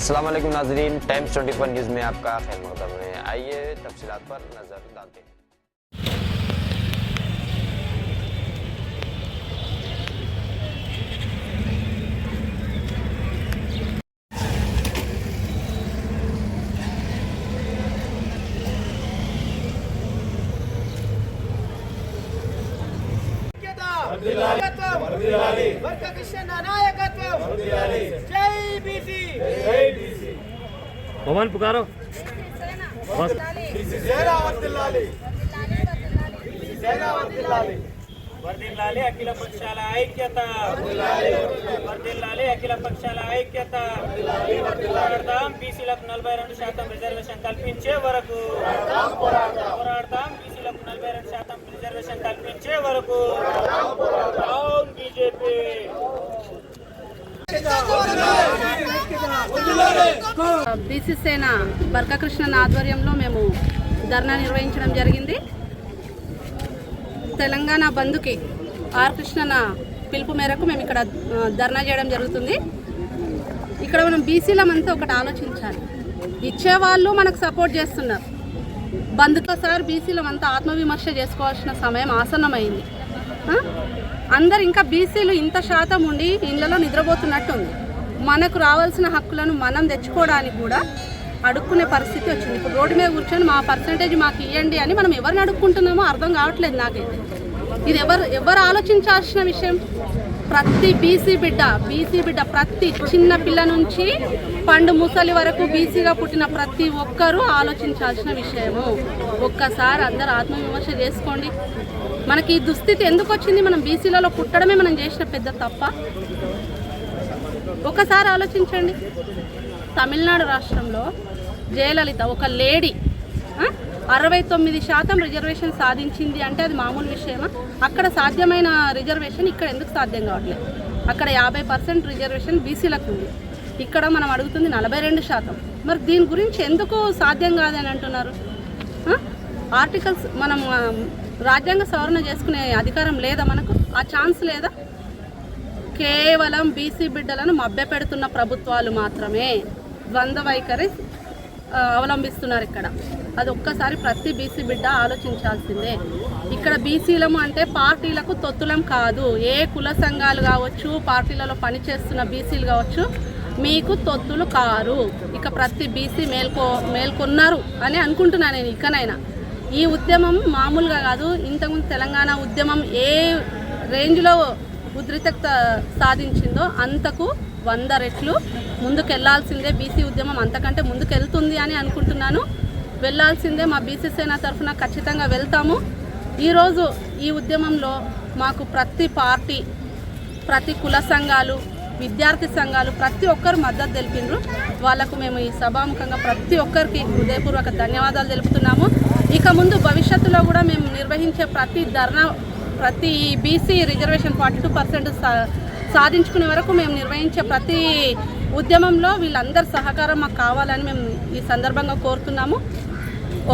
असलम नाजरीन times 24 news में आपका खैर मकदम है आइए तफसीत पर नज़र डालते हैं ವರ್ಗ ಕೃಷ್ಣ ನಾರಾಯಣ పవన్ పుకారో. వర్ధిల్లాలి అఖిల పక్షాల ఐక్యత. వర్ధిల్లాలి. అఖిల పక్షాల ఐక్యత. పోరాడతాం బీసీలకు నలభై రెండు శాతం రిజర్వేషన్ కల్పించే వరకు. పోరాడతాం బీసీలకు నలభై రెండు శాతం రిజర్వేషన్ కల్పించే వరకు. బీజేపీ. బీసీ సేన బర్కకృష్ణన్ ఆధ్వర్యంలో మేము ధర్నా నిర్వహించడం జరిగింది. తెలంగాణ బంధుకి ఆర్ కృష్ణన్న పిలుపు మేరకు మేము ఇక్కడ ధర్నా చేయడం జరుగుతుంది. ఇక్కడ మనం బీసీలమంతా ఒకటి ఆలోచించాలి. ఇచ్చేవాళ్ళు మనకు సపోర్ట్ చేస్తున్నారు. బంధుతో సార్ బీసీలమంతా ఆత్మవిమర్శ చేసుకోవాల్సిన సమయం ఆసన్నమైంది. అందరు ఇంకా బీసీలు ఇంత శాతం ఉండి ఇళ్ళలో నిద్రపోతున్నట్టుంది. మనకు రావాల్సిన హక్కులను మనం తెచ్చుకోవడానికి కూడా అడుక్కునే పరిస్థితి వచ్చింది. ఇప్పుడు రోడ్డు మీద కూర్చొని మా పర్సంటేజ్ మాకు ఇవ్వండి అని మనం ఎవరిని అడుక్కుంటున్నామో అర్థం కావట్లేదు నాకైతే. ఇది ఎవరు ఎవరు ఆలోచించాల్సిన విషయం? ప్రతి బీసీ బిడ్డ బీసీ బిడ్డ ప్రతి చిన్న పిల్ల నుంచి పండు ముసలి వరకు బీసీగా పుట్టిన ప్రతి ఒక్కరూ ఆలోచించాల్సిన విషయము. ఒక్కసారి అందరు ఆత్మవిమర్శ చేసుకోండి. మనకి ఈ దుస్థితి ఎందుకు వచ్చింది? మనం బీసీలలో పుట్టడమే మనం చేసిన పెద్ద తప్ప. ఒకసారి ఆలోచించండి. తమిళనాడు రాష్ట్రంలో జయలలిత ఒక లేడీ అరవై తొమ్మిది శాతం రిజర్వేషన్ సాధించింది అంటే అది మామూలు విషయమా? అక్కడ సాధ్యమైన రిజర్వేషన్ ఇక్కడ ఎందుకు సాధ్యం కావట్లేదు? అక్కడ యాభై పర్సెంట్ రిజర్వేషన్ బీసీలకు ఉంది. ఇక్కడ మనం అడుగుతుంది నలభై రెండు శాతం. మరి దీని గురించి ఎందుకు సాధ్యం కాదని అంటున్నారు? ఆర్టికల్స్ మనం రాజ్యాంగ సవరణ చేసుకునే అధికారం లేదా మనకు? ఆ ఛాన్స్ లేదా? కేవలం బీసీ బిడ్డలను మభ్యపెడుతున్న ప్రభుత్వాలు మాత్రమే ద్వంద్వ వైఖరి అవలంబిస్తున్నారు ఇక్కడ. అది ఒక్కసారి ప్రతి బీసీ బిడ్డ ఆలోచించాల్సిందే. ఇక్కడ బీసీలము అంటే పార్టీలకు తొత్తులం కాదు. ఏ కుల సంఘాలు కావచ్చు పార్టీలలో పనిచేస్తున్న బీసీలు కావచ్చు మీకు తొత్తులు కారు. ఇక ప్రతి బీసీ మేల్కో మేల్కొన్నారు అని అనుకుంటున్నాను నేను ఇకనైనా. ఈ ఉద్యమం మామూలుగా కాదు. ఇంతకుముందు తెలంగాణ ఉద్యమం ఏ రేంజ్లో ఉద్రిక్తత సాధించిందో అంతకు వంద రెట్లు ముందుకెళ్ళాల్సిందే బీసీ ఉద్యమం. అంతకంటే ముందుకెళ్తుంది అని అనుకుంటున్నాను. వెళ్ళాల్సిందే మా బీసీ సేన తరఫున ఖచ్చితంగా వెళ్తాము. ఈరోజు ఈ ఉద్యమంలో మాకు ప్రతి పార్టీ ప్రతి కుల సంఘాలు విద్యార్థి సంఘాలు ప్రతి ఒక్కరు మద్దతు తెలిపినారు. వాళ్ళకు మేము ఈ సభాముఖంగా ప్రతి ఒక్కరికి హృదయపూర్వక ధన్యవాదాలు తెలుపుతున్నాము. ఇక ముందు భవిష్యత్తులో కూడా మేము నిర్వహించే ప్రతి ధర్నా ప్రతి BC reservation forty two percent సాధించుకునే వరకు మేము నిర్వహించే ప్రతి ఉద్యమంలో వీళ్ళందరి సహకారం మాకు కావాలని మేము ఈ సందర్భంగా కోరుతున్నాము.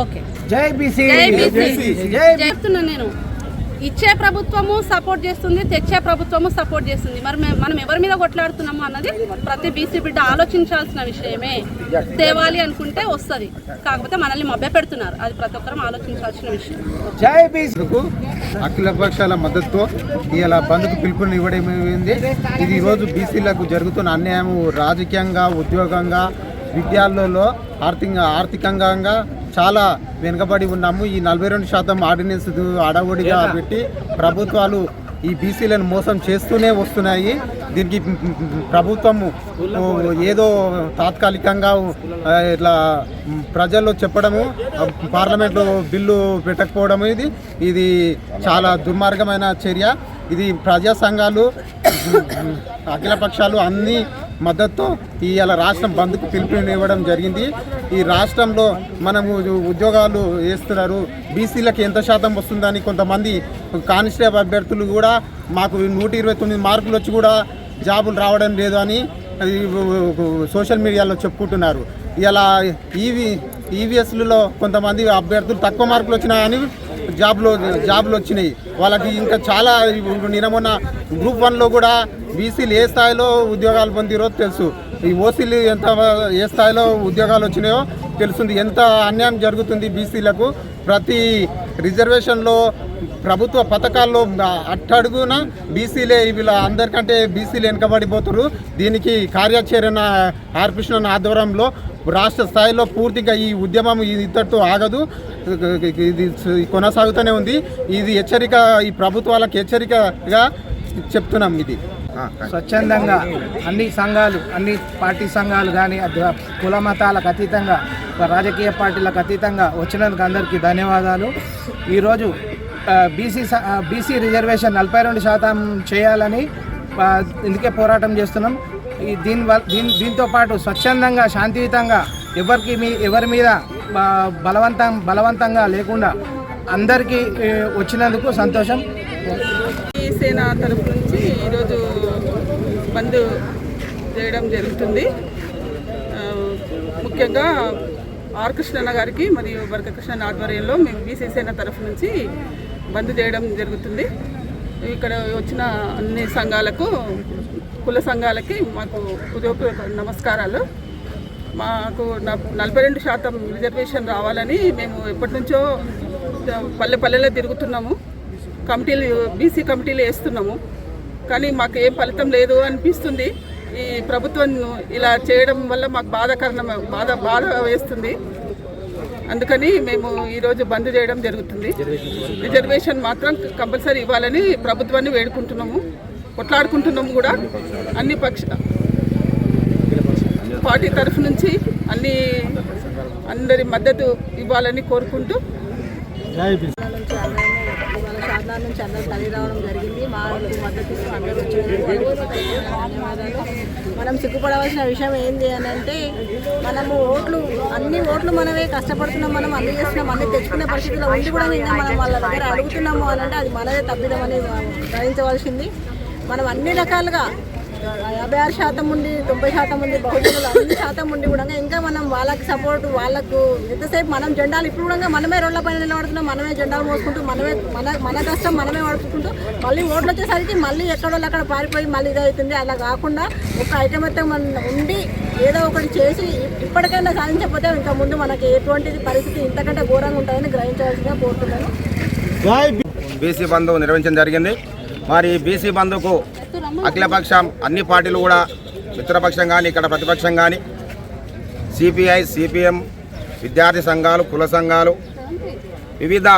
ఓకే. జై బీసీ చెప్తున్నాను నేను. ఇచ్చే ప్రభుత్వము సపోర్ట్ చేస్తుంది తెచ్చే ప్రభుత్వము సపోర్ట్ చేస్తుంది. మరి మనం ఎవరి మీద కొట్లాడుతున్నాము అన్నది ప్రతి బీసీ బిడ్డ ఆలోచించాల్సిన విషయమే. తేవాలి అనుకుంటే వస్తుంది. కాకపోతే మనల్ని మభ్య పెడుతున్నారు. అది ప్రతి ఒక్కరం ఆలోచించాల్సిన విషయం. జై అఖిల పక్షాల మద్దతుతో ఇలా బంద్కు పిలుపునివ్వడం ఇవ్వడమైంది ఇది ఈరోజు బీసీలకు జరుగుతున్న అన్యాయం రాజకీయంగా ఉద్యోగంగా విద్యాలలో ఆర్థిక ఆర్థికంగా చాలా వెనుకబడి ఉన్నాము. ఈ నలభై రెండు శాతం ఆర్డినెన్స్ అడవుడిగా పెట్టి ప్రభుత్వాలు ఈ బీసీలను మోసం చేస్తూనే వస్తున్నాయి. దీనికి ప్రభుత్వము ఏదో తాత్కాలికంగా ఇట్లా ప్రజల్లో చెప్పడము పార్లమెంట్లో బిల్లు పెట్టకపోవడం ఇది. ఇది చాలా దుర్మార్గమైన చర్య. ఇది ప్రజా సంఘాలు అఖిల పక్షాలు అన్ని మద్దతుతో ఇవాళ రాష్ట్రం బంద్కు పిలుపునివ్వడం జరిగింది. ఈ రాష్ట్రంలో మనము ఉద్యోగాలు వేస్తున్నారు. బీసీలకు ఎంత శాతం వస్తుందని కొంతమంది కానిస్టేబుల్ అభ్యర్థులు కూడా మాకు నూట ఇరవై తొమ్మిది మార్కులు వచ్చి కూడా జాబులు రావడం లేదు అని అది సోషల్ మీడియాలో చెప్పుకుంటున్నారు. ఇలా ఇవి ఈవీఎస్లలో కొంతమంది అభ్యర్థులు తక్కువ మార్కులు వచ్చినాయని జాబ్లో జాబ్లు వచ్చినాయి. వాళ్ళకి ఇంకా చాలా ఇప్పుడు నిన్న మొన్న గ్రూప్ వన్లో కూడా బీసీలు ఏ స్థాయిలో ఉద్యోగాలు పొందిరో తెలుసు. ఈ ఓసీలు ఎంత ఏ స్థాయిలో ఉద్యోగాలు వచ్చినాయో తెలుస్తుంది. ఎంత అన్యాయం జరుగుతుంది బీసీలకు ప్రతి రిజర్వేషన్లో ప్రభుత్వ పథకాల్లో అట్టడుగున బీసీలే వీళ్ళ అందరికంటే బీసీలు వెనుకబడిపోతున్నారు దీనికి కార్యాచరణ ఆర్పిషన్ ఆధ్వర్యంలో రాష్ట్ర స్థాయిలో పూర్తిగా ఈ ఉద్యమం ఇది ఇంతటితో ఆగదు. ఇది కొనసాగుతూనే ఉంది. ఇది హెచ్చరిక ఈ ప్రభుత్వాలకు హెచ్చరికగా చెప్తున్నాం ఇది. స్వచ్ఛందంగా అన్ని సంఘాలు అన్ని పార్టీ సంఘాలు కానీ కుల మతాలకు అతీతంగా రాజకీయ పార్టీలకు అతీతంగా వచ్చినందుకు అందరికీ ధన్యవాదాలు. ఈరోజు బీసీ బీసీ రిజర్వేషన్ నలభై రెండు శాతం చేయాలని ఇందుకే పోరాటం చేస్తున్నాం. ఈ దీని వల్ల దీని దీంతో పాటు స్వచ్ఛందంగా శాంతియుతంగా ఎవరికి మీ ఎవరి మీద బలవంతం బలవంతంగా లేకుండా అందరికీ వచ్చినందుకు సంతోషం. ఈ సేన తరపు నుంచి ఈరోజు బంద్ చేయడం జరుగుతుంది. ముఖ్యంగా ఆర్ కృష్ణన్న గారికి మరియు బరక ఆధ్వర్యంలో మేము బీసీ సేన తరఫు నుంచి బంద్ చేయడం జరుగుతుంది. ఇక్కడ వచ్చిన అన్ని సంఘాలకు కుల సంఘాలకి మాకు హృదయపూర్వక నమస్కారాలు. మాకు న- నలభై రెండు శాతం రిజర్వేషన్ రావాలని మేము ఎప్పటి నుంచో పల్లె పల్లెలో తిరుగుతున్నాము. కమిటీలు బీసీ కమిటీలు వేస్తున్నాము. కానీ మాకు ఏం ఫలితం లేదు అనిపిస్తుంది. ఈ ప్రభుత్వం ఇలా చేయడం వల్ల మాకు బాధాకరణం బాధ బాధ వేస్తుంది. అందుకని మేము ఈరోజు బంద్ చేయడం జరుగుతుంది. రిజర్వేషన్ మాత్రం కంపల్సరీ ఇవ్వాలని ప్రభుత్వాన్ని వేడుకుంటున్నాము. కొట్లాడుకుంటున్నాము కూడా. అన్ని పక్ష పార్టీ తరఫు నుంచి అన్ని అందరి మద్దతు ఇవ్వాలని కోరుకుంటూ నుంచి నుంచి అందరూ తల్లి రావడం జరిగింది మా మద్దతు అందరూ మనం సిగ్గుపడవలసిన విషయం ఏంటి అని అంటే మనము ఓట్లు అన్ని ఓట్లు మనమే కష్టపడుతున్నాం మనం అన్ని చేస్తున్నాం అన్ని తెచ్చుకునే పరిస్థితిలో ఉండి కూడా నిన్న మనం వాళ్ళ దగ్గర అడుగుతున్నాము అని అంటే అది మనదే తప్పిదమని గ్రహించవలసింది. మనం అన్ని రకాలుగా యాభై ఆరు శాతం ఉండి తొంభై శాతం ఉండి బహుజనులు అన్ని శాతం ఉండి కూడా ఇంకా మనం వాళ్ళకి సపోర్ట్ వాళ్ళకు ఎంతసేపు మనం జెండాలు ఇప్పుడు కూడా మనమే రోడ్ల పైన నిలబడుతున్నాం మనమే జెండాలు మోసుకుంటూ మనమే మన మన కష్టం మనమే పడుకుంటూ మళ్ళీ ఓట్లు వచ్చేసరికి మళ్ళీ ఎక్కడో అక్కడ పారిపోయి మళ్ళీ ఇది అవుతుంది అలా కాకుండా ఒక ఐకమత్యం మన ఉండి ఏదో ఒకటి చేసి ఇప్పటికైనా సాధించకపోతే ఇంకా ముందు మనకి ఎటువంటిది పరిస్థితి ఇంతకంటే ఘోరంగా ఉంటుందని గ్రహించవలసిందిగా కోరుతున్నాను. బీసీ బంధు నిర్వహించడం జరిగింది. మరి బీసీ బంధుకు అఖిలపక్షం అన్ని పార్టీలు కూడా మిత్రపక్షం కానీ ఇక్కడ ప్రతిపక్షం కానీ సిపిఐ సిపిఎం విద్యార్థి సంఘాలు కుల సంఘాలు వివిధ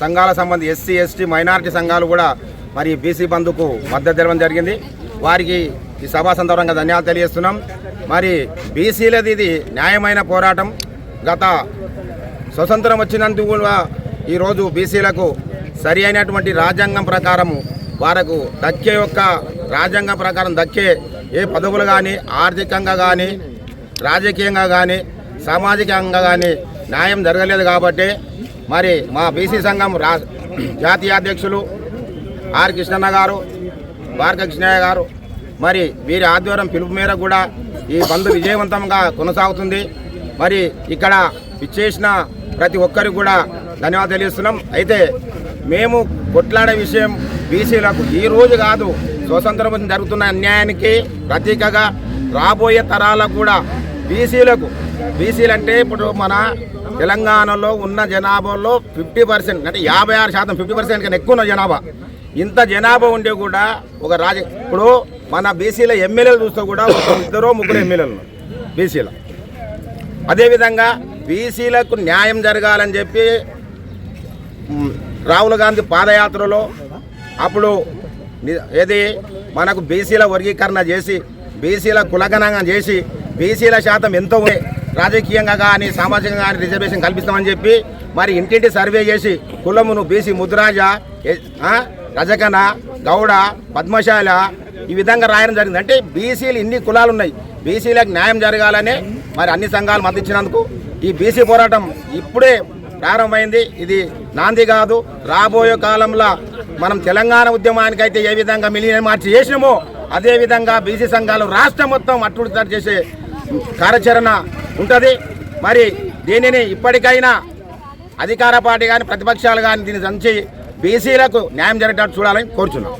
సంఘాల సంబంధి ఎస్సీ ఎస్టీ మైనారిటీ సంఘాలు కూడా మరి బీసీ బంధుకు మద్దతు తెలవడం జరిగింది. వారికి ఈ సభా సందర్భంగా ధన్యవాదాలు తెలియజేస్తున్నాం. మరి బీసీలది ఇది న్యాయమైన పోరాటం. గత స్వతంత్రం వచ్చినందుకు కూడా ఈరోజు బీసీలకు సరి అయినటువంటి రాజ్యాంగం ప్రకారము వారకు దక్కే యొక్క రాజ్యాంగం ప్రకారం దక్కే ఏ పదవులు కానీ ఆర్థికంగా కానీ రాజకీయంగా కానీ సామాజికంగా కానీ న్యాయం జరగలేదు కాబట్టి మరి మా బీసీ సంఘం రా జాతీయ అధ్యక్షులు ఆర్ కృష్ణన్న గారు భార్గ కృష్ణయ్య గారు మరి వీరి ఆధ్వర్యం పిలుపు మేరకు కూడా ఈ బంద్ విజయవంతంగా కొనసాగుతుంది. మరి ఇక్కడ ఇచ్చేసిన ప్రతి ఒక్కరికి కూడా ధన్యవాదాలు తెలియజేస్తున్నాం. అయితే మేము కొట్లాడే విషయం బీసీలకు ఈ రోజు కాదు. స్వతంత్రం జరుగుతున్న అన్యాయానికి ప్రతీకగా రాబోయే తరాలకు కూడా బీసీలకు బీసీలు అంటే ఇప్పుడు మన తెలంగాణలో ఉన్న జనాభాలో ఫిఫ్టీ పర్సెంట్ అంటే యాభై ఆరు శాతం ఫిఫ్టీ పర్సెంట్ కన్నా ఎక్కువ ఉన్న జనాభా. ఇంత జనాభా ఉండే కూడా ఒక రాజ ఇప్పుడు మన బీసీల ఎమ్మెల్యేలు చూస్తే కూడా ఒక ఇద్దరు ముగ్గురు ఎమ్మెల్యేలు బీసీలో. అదేవిధంగా బీసీలకు న్యాయం జరగాలని చెప్పి రాహుల్ గాంధీ పాదయాత్రలో అప్పుడు ఏది మనకు బీసీల వర్గీకరణ చేసి బీసీల కులగణంగా చేసి బీసీల శాతం ఎంతో రాజకీయంగా కానీ సామాజికంగా కానీ రిజర్వేషన్ కల్పిస్తామని చెప్పి మరి ఇంటింటి సర్వే చేసి కులమును బీసీ ముద్రాజ రజకన గౌడ పద్మశాల ఈ విధంగా రాయడం జరిగింది. అంటే బీసీలు ఇన్ని కులాలు ఉన్నాయి బీసీలకు న్యాయం జరగాలనే మరి అన్ని సంఘాలు మద్దతు ఈ బీసీ పోరాటం ఇప్పుడే ప్రారంభమైంది. ఇది నాంది కాదు. రాబోయే కాలంలో మనం తెలంగాణ ఉద్యమానికి అయితే ఏ విధంగా మిలియన్ మార్చి చేసినామో అదేవిధంగా బీసీ సంఘాలు రాష్ట్రం మొత్తం అట్టుడితడి చేసే కార్యాచరణ ఉంటుంది. మరి దీనిని ఇప్పటికైనా అధికార పార్టీ కానీ ప్రతిపక్షాలు కానీ దీన్ని సంచి బీసీలకు న్యాయం జరిగేటట్టు చూడాలని కోరుచున్నాం.